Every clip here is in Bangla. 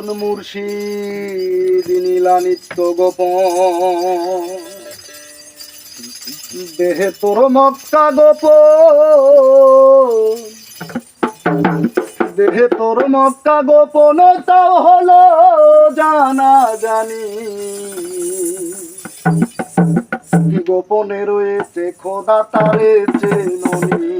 গোপন মুর্শিদ, নীলা নিত্য গোপন। দেহে তোর মক্কা গোপন। দেহে তোর মক্কা গোপন, তাও হলো জানা জানি গোপনে রয়েছে খোদা, তারে চেননি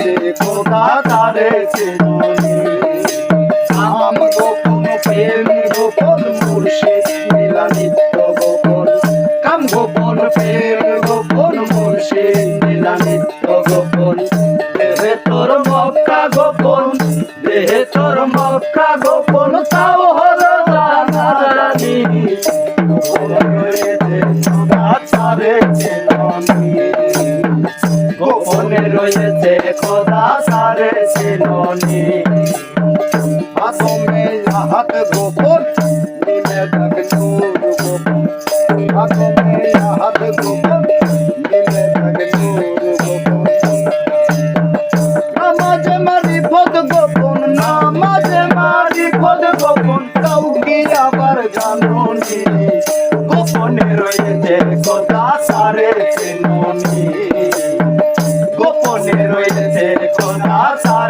রয়েছে খোদা তারে চেননি আম গোপন প্রেম গোপন মুর্শিদ, নীলা নিত্য গোপন। কাম গোপন প্রেম রয়েছে, খোদা সারে চিননি হাতমে হাত গোপন নিলে ডাক নূর গোপন। হাতমে হাত গোপন নিলে ডাক নূর গোপন। নামাজে মারি পদ গোপন, নামাজে মারি পদ গোপন। কাউকে আবার জানুনি। গোপনে রয়েছে কথা সারে চিননি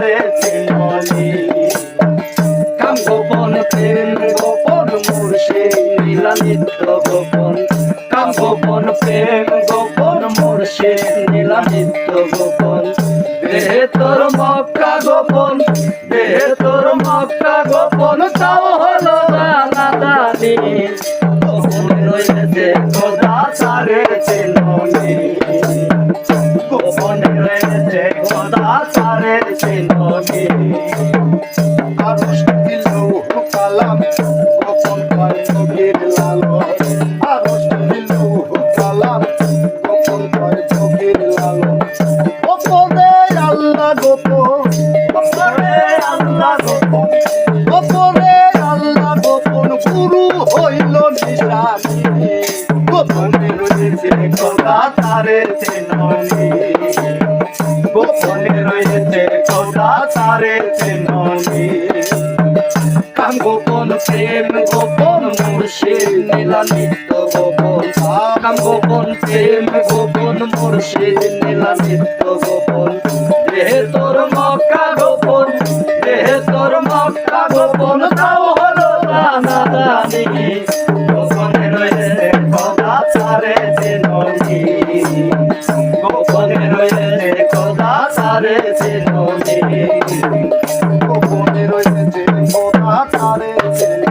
সারে চিননি কাম গোপন, প্রেম গোপন মুর্শিদ নীলা নিত্য গোপন। কাম গোপন, প্রেম গোপন মুর্শিদ নীলা নিত্য গোপন। দেহে তোর মক্কা গোপন, দেহে তোর মক্কা গোপন রয়েছে চিননি আরশ দিলু কালাম গোপন পায় নবীর লালো আরশ দিলু কালাম গোপন পায় নবীর লালো ওপরে আল্লাহ গোপন ওপরে আল্লাহ গোপন ওপরে আল্লাহ গোপন গুরু হইল নিশানি গোপনে রয়েছে খোদা তারে চেননি গোপনে রয়েছে খোদা তারে চেননি কাম গোপন প্রেম গোপন মুর্শিদ নীলা নিত্য গোপন কাম গোপন প্রেম গোপন মুর্শিদ নীলা নিত্য গোপন দেহে তোর তারে ছিল ছিল